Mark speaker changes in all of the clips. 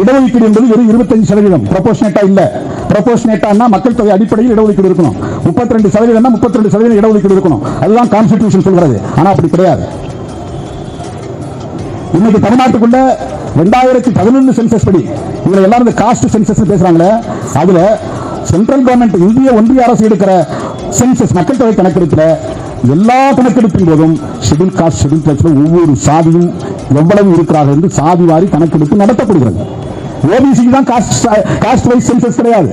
Speaker 1: இடஒதுக்கீடு என்பது வெறும் இருபத்தஞ்சு சதவீதம். ப்ரொபோஷனேட்டா இல்ல. ப்ரொபோஷனேட்டா மக்கள் தொகை அடிப்படையில் இடஒதுக்கீடு இருக்கணும். முப்பத்தி ரெண்டு சதவீதம் முப்பத்தி ரெண்டு சதவீதம் இடஒதுக்கீடு இருக்கணும். அதுதான் கான்ஸ்டிடியூஷன் சொல்றது ஆனா அப்படி கிடையாது. இன்னைக்கு தமிழ்நாட்டுக்குள்ள ரெண்டாயிரத்தி பதினொன்று சென்சஸ் படி இதுல எல்லாரும் இந்த காஸ்ட் சென்சஸ் பேசுறாங்களே அதுல சென்ட்ரல் கவர்மெண்ட் இந்திய ஒன்றிய அரசு எடுக்கிற சென்சஸ் மக்கள் தொகை கணக்கெடுப்பில் எல்லா கணக்கெடுப்பின் போதும் ஷெடியூல் காஸ்ட் ஷெடியூல் கிளாஸ்ல ஒவ்வொரு சாதியும் எவ்வளவு இருக்கிறார்கள் என்று சாதி வாரி கணக்கெடுப்பு நடத்தப்படுகிறது. ஓபிசிக்கு தான் காஸ்ட் காஸ்ட் வைஸ் சென்சஸ் கிடையாது.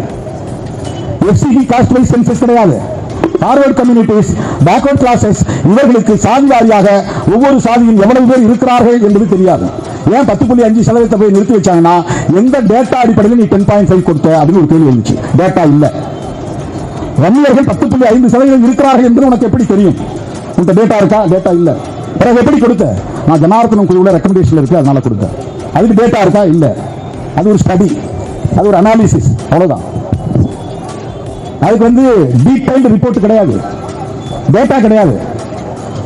Speaker 1: எஃப்சிக்கு காஸ்ட் வைஸ் சென்சஸ் கிடையாது. ஃபார்வர்ட் கம்யூனிட்டிஸ் பேக்வர்ட் கிளாஸஸ் இவர்களுக்கு சாதி வாரியாக ஒவ்வொரு சாதியும் எவ்வளவு பேர் இருக்கிறார்கள் என்பது தெரியாது. ஏன் பத்து புள்ளி அஞ்சு சதவீதத்தை போய் நிறுத்தி வச்சாங்கன்னா எந்த டேட்டா அடிப்படையில் நீ டென் பாயிண்ட் ஃபைவ் கொடுத்த அப்படின்னு ஒரு கேள்வி வந்துச்சு. டேட்டா இல்லை. வன்னியர்கள் பத்து புள்ளி ஐந்து சதவீதம் இருக்கிறார்கள் என்று உனக்கு எப்படி தெரியும்? உன்கிட்ட டேட்டா இருக்கா? டேட்டா இல்லை. பிறகு எப்படி கொடுத்த? நான் ஜனார்த்தனம் குழுவுல ரெக்கமெண்டேஷன் இருக்கு அதனால கொடுத்தேன். அதுக்கு டேட்டா இருக்கா? இல்லை. அது ஒரு ஸ்டடி அது ஒரு அனாலிசிஸ் அவ்வளவுதான். அதுக்கு வந்து டீடைல்டு ரிப்போர்ட் கிடையாது. டேட்டா கிடையாது.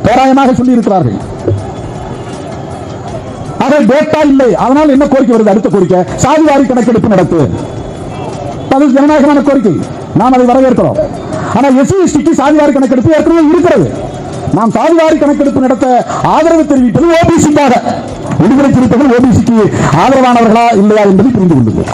Speaker 1: தோராயமாக சொல்லி இருக்கிறார்கள் ஆக டேட்டா இல்லை. அதனால் என்ன கோரிக்கை வருது? அடுத்த கோரிக்கை. சாதிவாரி கணக்கெடுப்பு நடத்து அது ஜனநாயகமான கோரிக்கை. நாம் அதை வரவேற்கிறோம். ஆனா எஸ்சி எஸ்டிக்கு சாதிவாரி கணக்கெடுப்பு ஏற்கனவே இருக்கிறது. நாம் தாழ்வாரி கணக்கெடுப்பு நடத்த ஆதரவு தெரிவிப்பது ஓபிசிக்காக விடுதலை சிறுத்தைகள் ஓபிசிக்கு ஆதரவானவர்களா இல்லையா என்பதை புரிந்து கொள்ளுங்கள்.